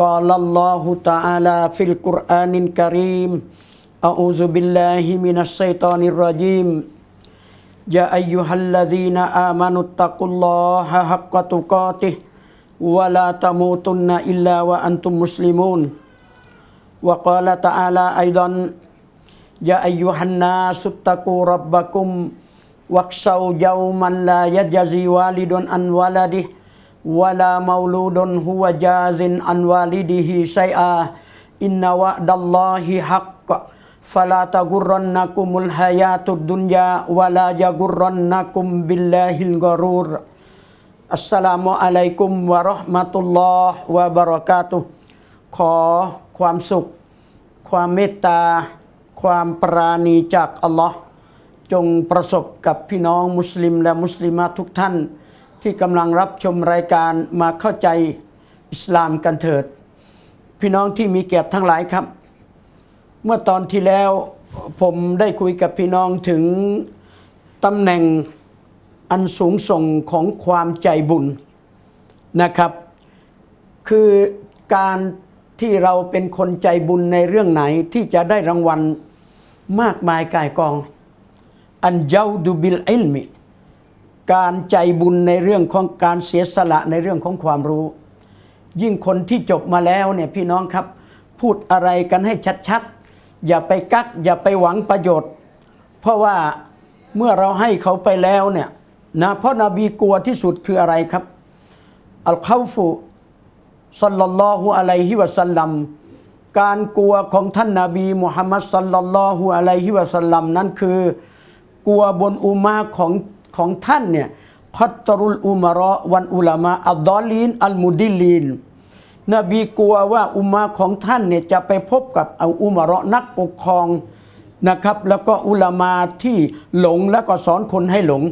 قال الله تعالى في القرآن الكريم أعوذ بالله من الشيطان الرجيم. يا أيها الذين آمنوا اتقوا الله حق تقاته ولا تموتن إلا وأنتم مسلمون. وقال تعالى أيضا يا أيها الناس اتقوا ربكم واخشوا يوما لا يجزي والد عن ولده วะลามาลูดนฮุวจาซินอันวาลิดิฮิไซอาอินนาวะดัลลอฮิฮักกะฟลาตะกุรอนนักุมุลฮายาตุดุนยาวะลาจะกุรอนนักุมบิลลาฮิลกรูรอัสสลามุอะลัยกุมวะราห์มะตุลอฮ์วะบะระกาตุขอความสุข ความเมตตา ความปราณีจากอัลลอฮ์จงประสบกับพี่น้องมุสลิมและมุสลิมะทุกท่าน ที่กำลังรับชมรายการมาเข้าใจอิสลามกันเถิด พี่น้องที่มีเกียรติทั้งหลายครับ เมื่อตอนที่แล้วผมได้คุยกับพี่น้องถึงตำแหน่งอันสูงส่งของความใจบุญนะครับ คือการที่เราเป็นคนใจบุญในเรื่องไหนที่จะได้รางวัลมากมายกายกอง อันเจ้าดูบิลอิลมิ การใจบุญในเรื่องของการเสียสละในเรื่องของความรู้ ยิ่งคนที่จบมาแล้วเนี่ยพี่น้องครับ พูดอะไรกันให้ชัดๆ อย่าไปกัก อย่าไปหวังประโยชน์ เพราะว่าเมื่อเราให้เขาไปแล้วเนี่ยนะเพราะนาบีกลัวที่สุดคืออะไรครับอัลคาฟูสัลลัลลอฮุอะลัยฮิวะสัลลัมการกลัวของท่านนาบีมุฮัมมัดสัลลัลลอฮุอะลัยฮิวะสัลลัมนั้นคือ กลัวบนอุมาของ ของท่านเนี่ยคัตตรุลอุมารอวันอุลามะอัลดอลีนอัลมุดิลีนนบีกลัวว่าอุมาของท่านเนี่ยจะไปพบกับเอาอุมารอนักปกครองนะครับ แล้วก็อุลามาที่หลงแล้วก็สอนคนให้หลง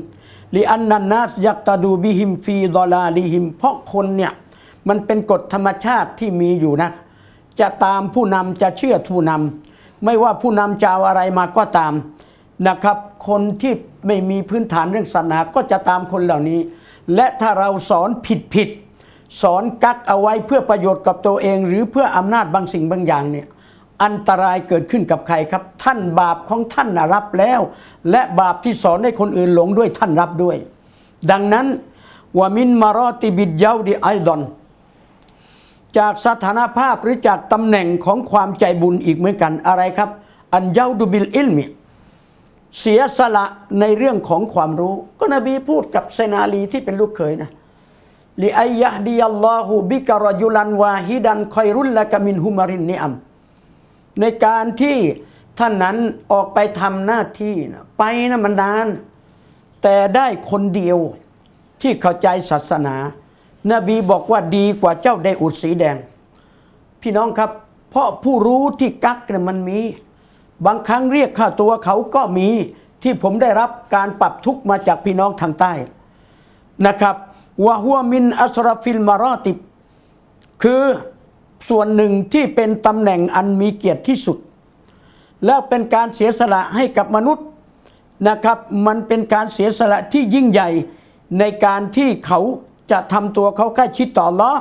ลิอันนันนัสยักตาดูบิหิมฟีดอลาลิหิม เพราะคนเนี่ยมันเป็นกฎธรรมชาติที่มีอยู่นะจะตามผู้นำจะเชื่อผู้นำไม่ว่าผู้นำจะเอาอะไรมาก็ตาม นะครับ คนที่ไม่มีพื้นฐานเรื่องศาสนาก็จะตามคนเหล่านี้ และถ้าเราสอนผิดผิดสอนกักเอาไว้เพื่อประโยชน์กับตัวเอง หรือเพื่ออำนาจบางสิ่งบางอย่างเนี่ยอันตรายเกิดขึ้นกับใครครับ ท่านบาปของท่านรับแล้ว และบาปที่สอนให้คนอื่นหลงด้วยท่านรับด้วย ดังนั้นวามินมารอติบิดเยาดีไอดอนจากสถานภาพหรือจากตำแหน่งของความใจบุญอีกเหมือนกันอะไรครับ อันเยาดูบิลอิลมิ เสียสละในเรื่องของความรู้ ก็นบีพูดกับเซนาลีที่เป็นลูกเขยนะลิอัยยะดียัลลอฮูบิกรจุลันวาฮิดันคอยรุลละกะมินฮุมารินนิอัมในการที่ท่านนั้นออกไปทำหน้าที่นะไปนะมันนาน แต่ได้คนเดียวที่เข้าใจศาสนา นบีบอกว่าดีกว่าเจ้าได้อุดสีแดง พี่น้องครับ เพราะผู้รู้ที่กักเนี่ยมันมี บางครั้งเรียกค่าตัวเขาก็มีที่ผมได้รับการปรับทุกมาจากพี่น้องทางใต้นะครับวะฮัวมินอัสรฟิลมารอติบ คือส่วนหนึ่งที่เป็นตำแหน่งอันมีเกียรติที่สุด แล้วเป็นการเสียสละให้กับมนุษย์นะครับมันเป็นการเสียสละที่ยิ่งใหญ่ในการที่เขาจะทำตัวเขาใกล้ชิดต่อลอ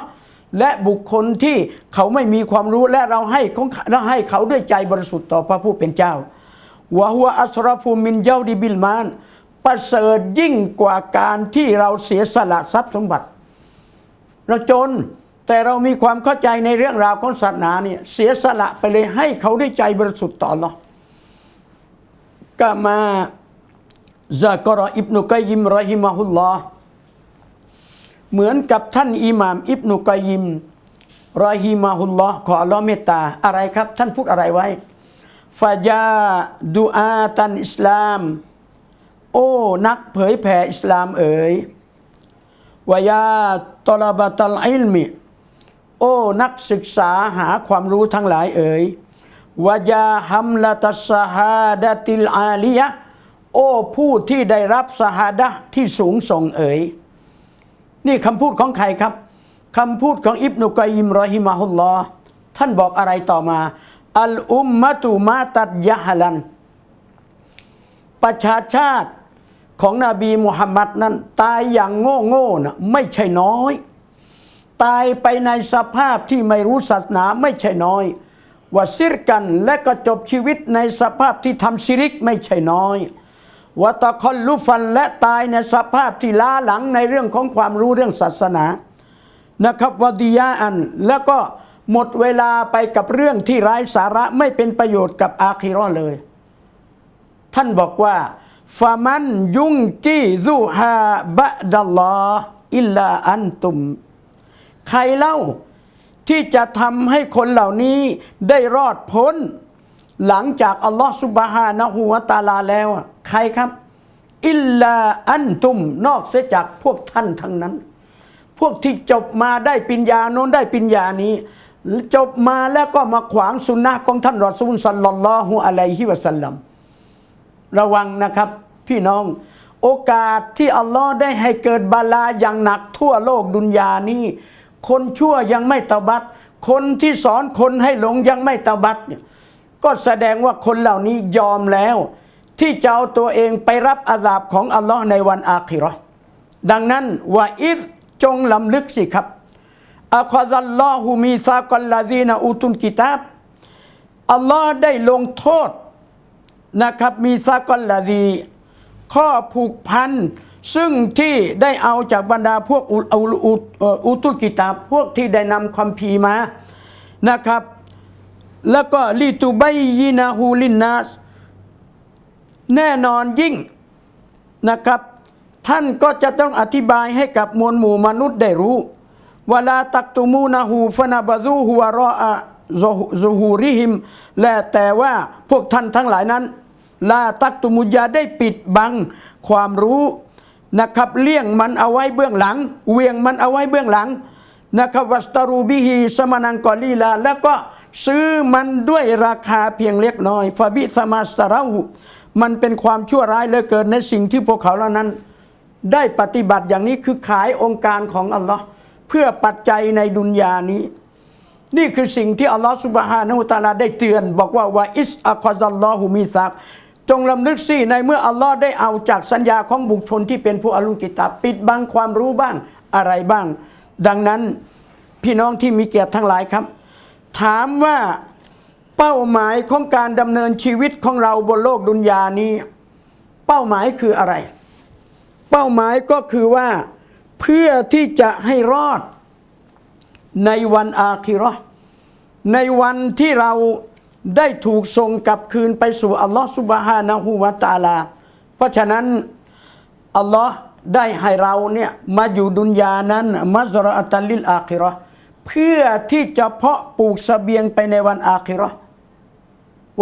และบุคคลที่เขาไม่มีความรู้และเราให้ของเราให้เขาด้วยใจบริสุทธิ์ต่อพระผู้เป็นเจ้าวะฮัวอัสรฟูมินเจ้าดิบิลมานประเสริฐยิ่งกว่าการที่เราเสียสละทรัพย์สมบัติ เราจนแต่เรามีความเข้าใจในเรื่องราวของศาสนาเนี่ยเสียสละไปเลยให้เขาด้วยใจบริสุทธิ์ต่ออัลลอฮ์ก็มาซากรออิบนุกัยยิมรอฮิมะฮุลลอฮ์ เหมือนกับท่านอิหม่ามอิบนุกัยยิมรอฮิมะฮุลลอฮ์ขออัลลอฮ์เมตตาอะไรครับ ท่านพูดอะไรไว้ฟาจาดูอาตันอิสลาม โอ้ นักเผยแผ่อิสลามเอ๋ยวายาตลบะตัลอิลมิโอ้ นักศึกษาหาความรู้ทั้งหลายเอ๋ยวายาฮัมละตัสฮาดติลอาลียะโอ้ ผู้ที่ได้รับสหาดะที่สูงส่งเอ๋ย นี่คำพูดของใครครับคำพูดของอิบนุกัยิมรอฮิมะฮุลลอท่านบอกอะไรต่อมา อัลอุมมะตุมาตัดยะฮลัน ประชาชาติของนบีมุฮัมมัดนั้น ตายอย่างโง่โง่นะไม่ใช่น้อย ตายไปในสภาพที่ไม่รู้ศาสนาไม่ใช่น้อยว่าซิรกันและก็จบชีวิตในสภาพที่ทำซิริกไม่ใช่น้อย วัตคอนลุฟันและตายในสภาพที่ล้าหลังในเรื่องของความรู้เรื่องศาสนานะครับวดียาอัน แล้วก็หมดเวลาไปกับเรื่องที่ไร้สาระไม่เป็นประโยชน์กับอาคิราะห์เลย ท่านบอกว่าฟามันยุงกีซูฮาบะดัลลออิลลาอันตุม ใครเล่าที่จะทำให้คนเหล่านี้ได้รอดพ้น หลังจากอัลลอฮ์สุบฮานะฮูวะตาลาแล้ว ใครครับ อิลลาอันตุมนอกเสียจากพวกท่านทั้งนั้น พวกที่จบมาได้ปิญญาโน้นได้ปิญญานี้ จบมาแล้วก็มาขวางสุนนะของท่านรอซูลสัลลัลลอฮุอะลัยฮิวะสัลลัมระวังนะครับพี่น้องโอกาสที่อัลลอฮ์ได้ให้เกิดบาลาอย่างหนักทั่วโลกดุนยานี้ คนชั่วยังไม่ตบัดคนที่สอนคนให้หลงยังไม่ตบัดเนี่ยก็แสดงว่าคนเหล่านี้ยอมแล้ว ที่จะเอาตัวเองไปรับอาสาบของอัลลอฮ์ในวันอาคิราะห์ดังนั้นว่าอิฟจงลำลึกสิครับอัคซัลลอฮุมีซากอลลาซีนาอุตุนกิตาบอัลลอฮ์ได้ลงโทษนะครับมีซากอลลาดีข้อผูกพัน ซึ่งที่ได้เอาจากบรรดาพวกอุตุลกิตาบพวกที่ได้นำความพีมานะครับ แล้วก็ลิตูไบยีนาฮูลินนัส แน่นอนยิ่งนะครับ ท่านก็จะต้องอธิบายให้กับมวลหมู่มนุษย์ได้รู้เวลาตักตุมูนาหูฟนาบาซูฮัวรออะซูฮูริหิม และแต่ว่าพวกท่านทั้งหลายนั้น ลาตักตุมุยาได้ปิดบังความรู้นะครับเลี่ยงมันเอาไว้เบื้องหลัง เวียงมันเอาไว้เบื้องหลังนะครับวัสตารูบิฮีสมานังกอลีลา แล้วก็ซื้อมันด้วยราคาเพียงเล็กน้อยฟาบิสมาสตาราหู มันเป็นความชั่วร้ายเหลือเกินในสิ่งที่พวกเขาเหล่านั้น ได้ปฏิบัติอย่างนี้คือขายองค์การของอัลลอฮ์เพื่อปัจจัยในดุนยานี้ นี่คือสิ่งที่อัลลอฮฺสุบฮานะฮูตาลาได้เตือน บอกว่าวาอิสอัคซัลลอฮุมีซักจงลำลึกสิในเมื่ออัลลอฮ์ได้เอาจากสัญญาของบุคคลที่เป็นผู้อาลุลกิตาปิดบังความรู้บ้างอะไรบ้าง ดังนั้นพี่น้องที่มีเกียรติทั้งหลายครับ ถามว่า เป้าหมายของการดำเนินชีวิตของเราบนโลกดุนยานี้ เป้าหมายคืออะไร เป้าหมายก็คือว่าเพื่อที่จะให้รอดในวันอาคิราะห์ในวันที่เราได้ถูกส่งกลับคืนไปสู่อัลลอฮฺสุบฮานะฮูวะตาลา เพราะฉะนั้นอัลลอฮ์ได้ให้เราเนี่ยมาอยู่ดุนยานั้นมัซรอตัลลิลอาคิราะห์เพื่อที่จะเพาะปลูกสเสบียงไปในวันอาคิราะห์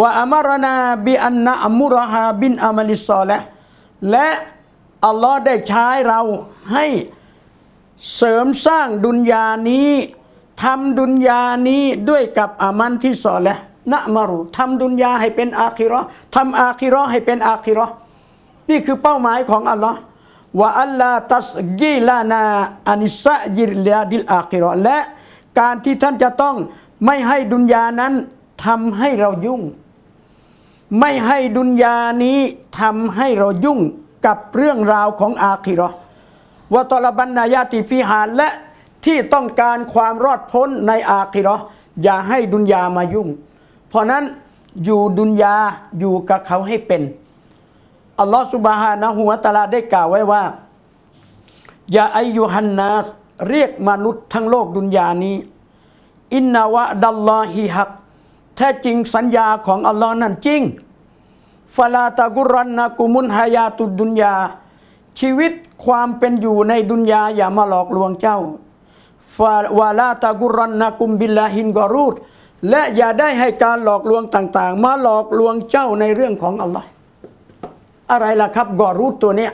ว่าอามารนาบิอันนะอัมุรฮาบินอามัลิซอและและอัลลอฮ์ได้ใช้เราให้เสริมสร้างดุนยานี้ทำดุนยานี้ด้วยกับอามันที่สอและนะมารุทำดุนยาให้เป็นอาคิราะห์ทำอาคิราะห์ให้เป็นอาคิราะห์นี่คือเป้าหมายของอัลลอฮ์ว่าอัลลาตัสกีลานาอานิสะจิรลาดิลอาคิราะห์และการที่ท่านจะต้องไม่ให้ดุนยานั้นทำให้เรายุ่ง ไม่ให้ดุนยานี้ทำให้เรายุ่งกับเรื่องราวของอาคิราะห์วะตอลบันนายาติฟิหานและที่ต้องการความรอดพ้นในอาคิราะห์อย่าให้ดุนยามายุ่ง เพราะนั้นอยู่ดุนยาอยู่กับเขาให้เป็น อัลลอฮฺสุบฮานะฮูวะตะอาลาได้กล่าวไว้ว่ายาอายุฮันนัสเรียกมนุษย์ทั้งโลกดุนยานี้ อินนาวะดัลลอฮิฮัก แท้จริงสัญญาของอัลลอฮ์นั่นจริงฟาลาตะกุรันนะกุมุนฮายาตุดดุนยา ชีวิตความเป็นอยู่ในดุนยาอย่ามาหลอกลวงเจ้าฟาวาลาตากุรันนากุมบิลลาฮินกอรูดและอย่าได้ให้การหลอกลวงต่าง ๆ มาหลอกลวงเจ้าในเรื่องของอัลลอฮ์อะไรล่ะครับกอรูดตัวเนี้ย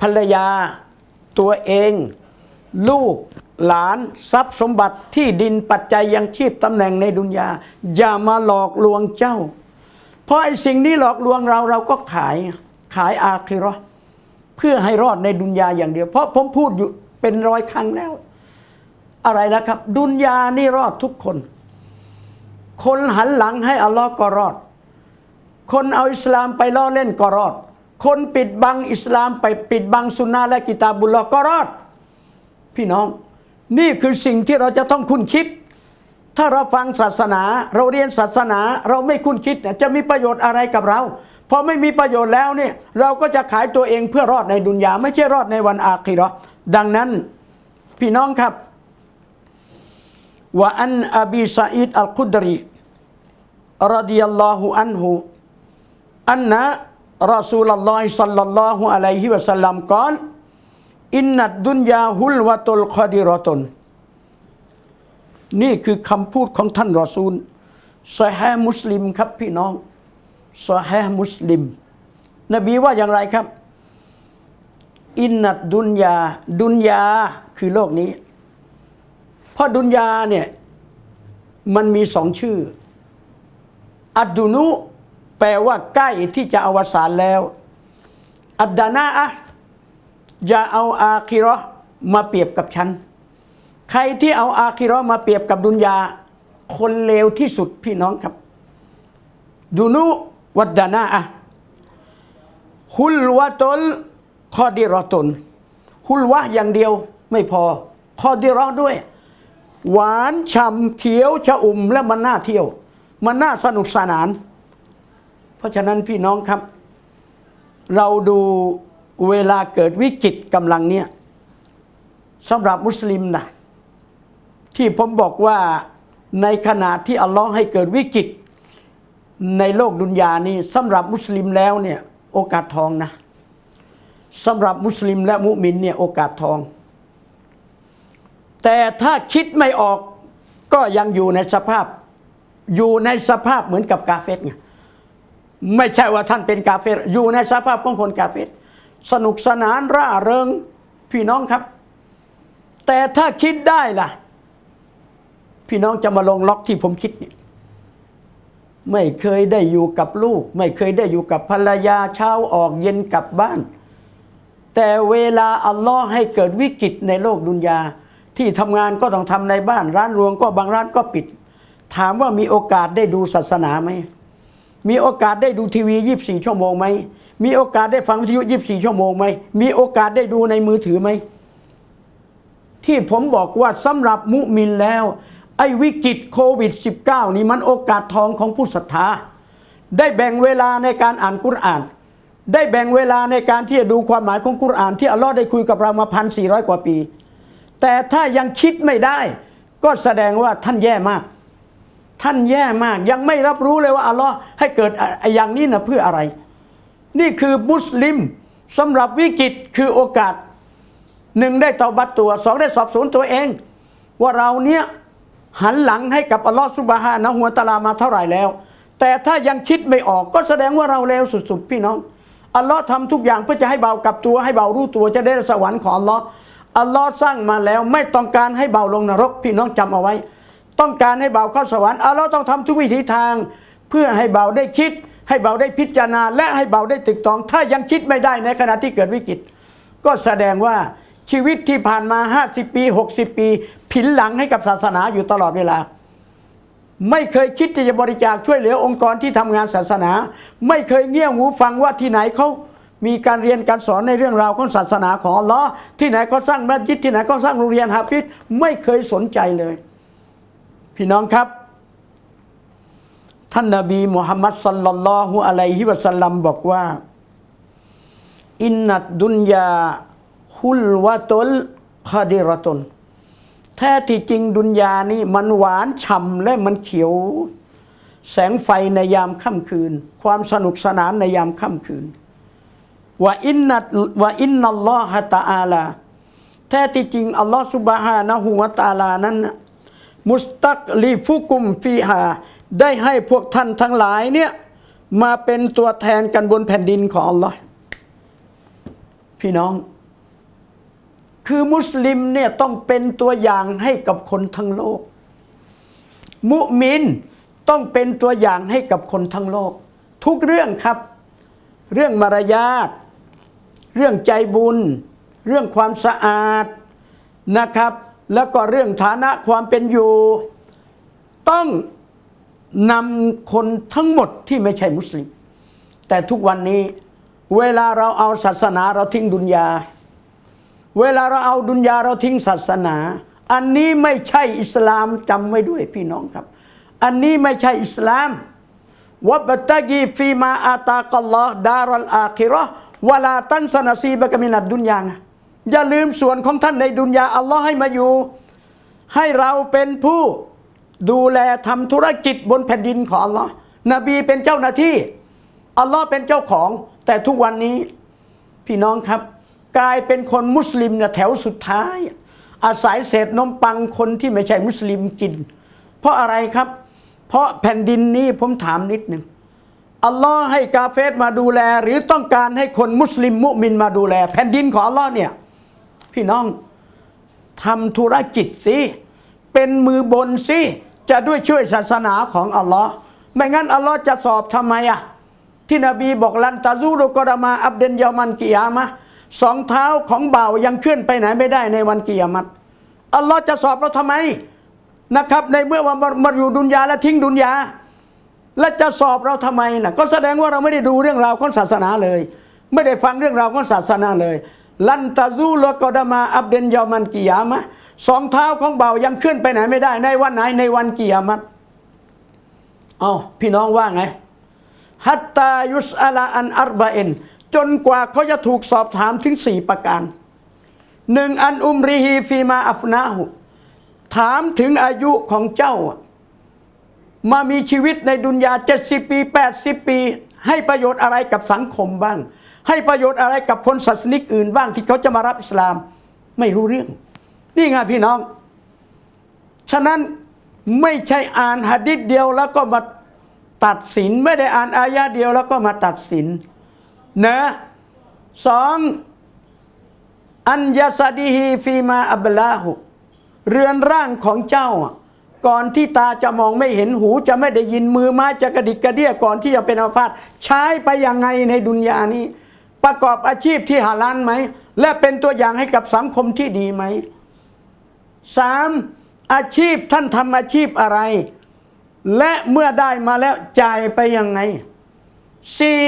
ภรรยาตัวเอง ลูก หลานทรัพย์สมบัติที่ดินปัจจัยยังชีพตำแหน่งในดุนยา อย่ามาหลอกลวงเจ้า เพราะไอ้สิ่งนี้หลอกลวงเราเราก็ขายขายอาคิราะห์เพื่อให้รอดในดุนยาอย่างเดียว เพราะผมพูดอยู่เป็นร้อยครั้งแล้ว อะไรนะครับ ดุนยานี่รอดทุกคน คนหันหลังให้อัลลอฮ์ก็รอด คนเอาอิสลามไปล่อเล่นก็รอด คนปิดบังอิสลามไปปิดบังสุนนะและกิตาบุลลอก็รอด พี่น้อง นี่คือสิ่งที่เราจะต้องคุ้นคิด ถ้าเราฟังศาสนา เราเรียนศาสนาเราไม่คุ้นคิดเนี่ยจะมีประโยชน์อะไรกับเราพอไม่มีประโยชน์แล้วเนี่ยเราก็จะขายตัวเองเพื่อรอดในดุนยา ไม่ใช่รอดในวันอาคิเราะห์ดังนั้นพี่น้องครับว่าอันอบีซาอิดอัลกุดรีรดิยัลลอฮุอันฮุอันนะรอซูลลอฮิสัลลัลลอฮุอะลัยฮิวะสัลลัมกล่าว อินนัดดุนยาฮุลวะตุลคอดิรอตุนนี่คือคำพูดของท่านรอซูลซอฮีมุสลิมครับพี่น้องซอฮีมุสลิม นบีว่าอย่างไรครับ อินนัดดุนยา ดุนยาคือโลกนี้ เพราะดุนยาเนี่ยมันมีสองชื่อ อัดดุนุแปลว่าใกล้ที่จะอวสานแล้ว อัดดานาอะ อย่าเอาอาคิราะห์มาเปรียบกับฉัน ใครที่เอาอาคิราะห์มาเปรียบกับดุนยา คนเลวที่สุดพี่น้องครับดุนุวัดดานาอะฮุลวะตลคอดิรอตนฮุลวะอย่างเดียวไม่พอคอดิรอด้วย หวานฉ่ำเขียวชะอุ่มและมันน่าเที่ยว มันน่าสนุกสนาน เพราะฉะนั้นพี่น้องครับ เราดู เวลาเกิดวิกฤตกำลังเนี่ยสำหรับมุสลิมนะที่ผมบอกว่าในขณะที่อัลลอฮ์ให้เกิดวิกฤตในโลกดุนยานี้สำหรับมุสลิมแล้วเนี่ยโอกาสทองนะสำหรับมุสลิมและมุมินเนี่ยโอกาสทอง แต่ถ้าคิดไม่ออกก็ยังอยู่ในสภาพอยู่ในสภาพเหมือนกับกาเฟตไงไม่ใช่ว่าท่านเป็นกาเฟตอยู่ในสภาพของคนกาเฟต สนุกสนานร่าเริงพี่น้องครับ แต่ถ้าคิดได้ล่ะ พี่น้องจะมาลงล็อกที่ผมคิดนี่ไม่เคยได้อยู่กับลูก ไม่เคยได้อยู่กับภรรยาเช้าออกเย็นกลับบ้าน แต่เวลาอัลลอฮ์ให้เกิดวิกฤตในโลกดุนยา ที่ทำงานก็ต้องทำในบ้านร้านรวงก็บางร้านก็ปิด ถามว่ามีโอกาสได้ดูศาสนาไหม มีโอกาสได้ดูทีวี 24 ชั่วโมงไหม มีโอกาสได้ฟังวิทยุ 24 ชั่วโมงไหม มีโอกาสได้ดูในมือถือไหม ที่ผมบอกว่าสำหรับมุมินแล้ว ไอ้วิกฤตโควิด -19 นี่มันโอกาสทองของผู้ศรัทธา ได้แบ่งเวลาในการอ่านกุรอาน ได้แบ่งเวลาในการที่จะดูความหมายของกุรอาน ที่อัลลอฮ์ได้คุยกับเรามาพันสี่ร้อยกว่าปี แต่ถ้ายังคิดไม่ได้ ก็แสดงว่าท่านแย่มาก ท่านแย่มาก ยังไม่รับรู้เลยว่าอัลลอฮ์ให้เกิดอย่างนี้นะเพื่ออะไร นี่คือมุสลิมสำหรับวิกฤตคือโอกาสหนึ่งได้ตาบัตตัวสองได้สอบสวนตัวเอง ว่าเราเนี่ยหันหลังให้กับอัลลอฮ์ซุบฮานะฮุวตาลามาเท่าไหร่แล้ว แต่ถ้ายังคิดไม่ออกก็แสดงว่าเราเลวสุดๆ พี่น้องอัลลอฮ์ทำทุกอย่างเพื่อจะให้เบากับตัวให้เบารู้ตัวจะได้สวรรค์ของอัลลอฮ์อัลลอฮ์สร้างมาแล้วไม่ต้องการให้เบาลงนรก พี่น้องจำเอาไว้ ต้องการให้เบาเข้าสวรรค์อัลลอฮ์ต้องทำทุกวิถีทาง เพื่อให้เบาได้คิด ให้เบาได้พิจารณา และให้เบาได้ตึกตอง ถ้ายังคิดไม่ได้ในขณะที่เกิดวิกฤต ก็แสดงว่าชีวิตที่ผ่านมา 50 ปี 60 ปี ผินหลังให้กับศาสนาอยู่ตลอดเวลา ไม่เคยคิดที่จะบริจาคช่วยเหลือองค์กรที่ทำงานศาสนา ไม่เคยเงี่ยหูฟังว่าที่ไหนเขามีการเรียนการสอนในเรื่องราวของศาสนาของอัลลอฮ์ที่ไหนก็สร้างมัสยิดที่ไหนก็สร้างโรงเรียนฮาฟิดไม่เคยสนใจเลย พี่น้องครับ ท่านนาบีมุฮัมมัดสัลลัลลอฮุอะลัยฮิวะสัลลัมบอกว่า อินนัดดุนยาฮุลวะตุลคาดิรตุนแท้ที่จริงดุนยานี่มันหวานฉ่ำและมันเขียว แสงไฟในยามค่ำคืน ความสนุกสนานในยามค่ำคืนว่าอินนัตว่าอินนัลลอฮะตะอาลาแท้ที่จริงอัลลอฮฺสุบฮานะฮูวะตะอาลานั้น มุสตักลีฟุกุมฟีฮาได้ให้พวกท่านทั้งหลายเนี่ยมาเป็นตัวแทนกันบนแผ่นดินของอัลลอฮ์พี่น้อง คือมุสลิมเนี่ยต้องเป็นตัวอย่างให้กับคนทั้งโลก มุมินต้องเป็นตัวอย่างให้กับคนทั้งโลก ทุกเรื่องครับ เรื่องมารยาทเรื่องใจบุญ เรื่องความสะอาดนะครับ แล้วก็เรื่องฐานะความเป็นอยู่ ต้องนำคนทั้งหมดที่ไม่ใช่มุสลิม แต่ทุกวันนี้เวลาเราเอาศาสนาเราทิ้งดุนยา เวลาเราเอาดุนยาเราทิ้งศาสนา อันนี้ไม่ใช่อิสลามจำไว้ด้วยพี่น้องครับ อันนี้ไม่ใช่อิสลามวับตะกีฟีมาอาตากัลลอฮ์ดารัลอาคิราะห์วลาตันสนาซีบะกมินัดดุนยานะ อย่าลืมส่วนของท่านในดุนยาอัลลอฮ์ให้มาอยู่ ให้เราเป็นผู้ดูแลทำธุรกิจบนแผ่นดินของอัลลอฮ์นบีเป็นเจ้าหน้าที่อัลลอฮ์เป็นเจ้าของ แต่ทุกวันนี้พี่น้องครับ กลายเป็นคนมุสลิมนี่ยแถวสุดท้าย อาศัยเศษนมปังคนที่ไม่ใช่มุสลิมกิน เพราะอะไรครับ เพราะแผ่นดินนี้ผมถามนิดหนึ่งอัลลอฮ์ให้กาเฟสมาดูแล หรือต้องการให้คนมุสลิมมุมินมาดูแล แผ่นดินของอัลลอฮ์เนี่ย พี่น้องทำธุรกิจสิเป็นมือบนสิจะด้วยช่วยศาสนาของอัลลอฮ์ไม่งั้นอัลลอฮ์จะสอบทำไมอะที่นบีบอกลันตาซูรุกอดามาอับเดนยามันกิยามะสองเท้าของเบายังเคลื่อนไปไหนไม่ได้ในวันกิยามัตอัลลอฮ์จะสอบเราทำไมนะครับ ในเมื่อว่ามาอยู่ดุนยาและทิ้งดุนยาและจะสอบเราทำไมนะก็แสดงว่าเราไม่ได้ดูเรื่องราวของศาสนาเลย ไม่ได้ฟังเรื่องราวของศาสนาเลย ลันตาซูลกอดามาอับเดนยามันกิยามะสองเท้าของเบายังเคลื่อนไปไหนไม่ได้ ในวันไหนในวันกิยามัตเอาพี่น้องว่าไงฮัตตายุสอาลาอันอัรบะเอ็นจนกว่าเขาจะถูกสอบถามถึงสี่ประการหนึ่งอันอุมรีฮีฟีมาอัฟนาหุถามถึงอายุของเจ้า มามีชีวิตในดุนยา70ปี80ปี ให้ประโยชน์อะไรกับสังคมบ้าง ให้ประโยชน์อะไรกับคนศาสนิกอื่นบ้างที่เขาจะมารับอิสลาม ไม่รู้เรื่อง นี่ไงพี่น้อง ฉะนั้นไม่ใช่อ่านหะดิษเดียวแล้วก็มาตัดสินไม่ได้อ่านอายะเดียวแล้วก็มาตัดสินนะสองอัญญาสดีฮีฟีมาอับลาหุเรือนร่างของเจ้า ก่อนที่ตาจะมองไม่เห็นหูจะไม่ได้ยินมือไม้จะกระดิกกระเดี้ยก่อนที่จะเป็นอัมพาตใช้ไปยังไงในดุนยานี้ ประกอบอาชีพที่หาล้านไหม และเป็นตัวอย่างให้กับสังคมที่ดีไหมสามอาชีพท่านทำอาชีพอะไร และเมื่อได้มาแล้วจ่ายไปยังไงสี่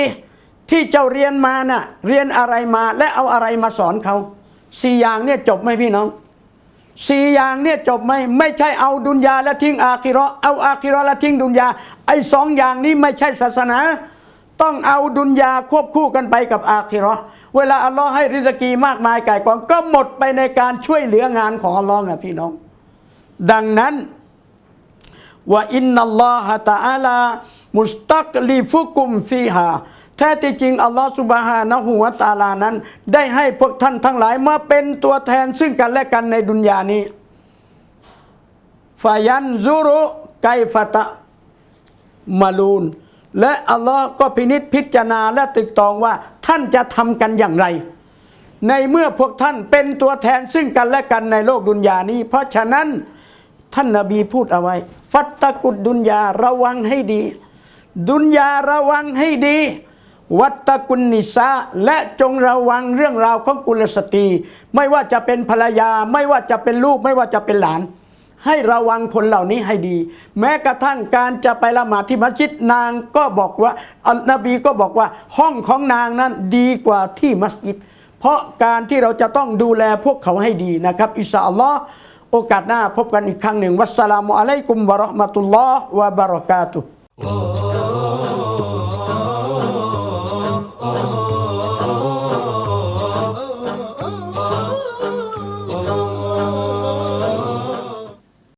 ที่เจ้าเรียนมาน่ะเรียนอะไรมาและเอาอะไรมาสอนเขาสี่อย่างเนี่ยจบไหมพี่น้องสี่อย่างเนี่ยจบไหมไม่ใช่เอาดุนยาและทิ้งอาคิราะห์เอาอาคิราะห์และทิ้งดุนยาไอ้สองอย่างนี้ไม่ใช่ศาสนา ต้องเอาดุนยาควบคู่กันไปกับอาคิราะห์เวลาอัลลอฮ์ให้ริสกีมากมายไก่กองก็หมดไปในการช่วยเหลืองานของอัลลอฮ์นะพี่น้อง ดังนั้นว่าอินนัลลอฮะตะอาลามุสตักลีฟุกุมฟีฮาแท้ที่จริงอัลลอฮฺสุบฮานะฮูวตาลานั้น ได้ให้พวกท่านทั้งหลายมาเป็นตัวแทนซึ่งกันและกันในดุนยานี้ฟายันซูรุไกฟะตะมาลูน และอัลลอฮ์ก็พินิษพิจารณาและตึกตองว่าท่านจะทำกันอย่างไร ในเมื่อพวกท่านเป็นตัวแทนซึ่งกันและกันในโลกดุนยานี้ เพราะฉะนั้นท่านนาบีพูดเอาไว้ ฟัตตะกุดดุนยาระวังให้ดี ดุนยาระวังให้ดี วัตตะกุนนิสาและจงระวังเรื่องราวของกุลสตรี ไม่ว่าจะเป็นภรรยา ไม่ว่าจะเป็นลูก ไม่ว่าจะเป็นหลาน ให้ระวังคนเหล่านี้ให้ดี แม้กระทั่งการจะไปละหมาดที่มัสยิดนางก็บอกว่าอัลนบีก็บอกว่าห้องของนางนั้นดีกว่าที่มัสยิด เพราะการที่เราจะต้องดูแลพวกเขาให้ดีนะครับ อิสาอัลลอฮ์โอกาสหน้าพบกันอีกครั้งหนึ่งวัสสลามุอะลัยกุมวะเราะห์มะตุลลอฮ์วะบะเราะกาตุฮ์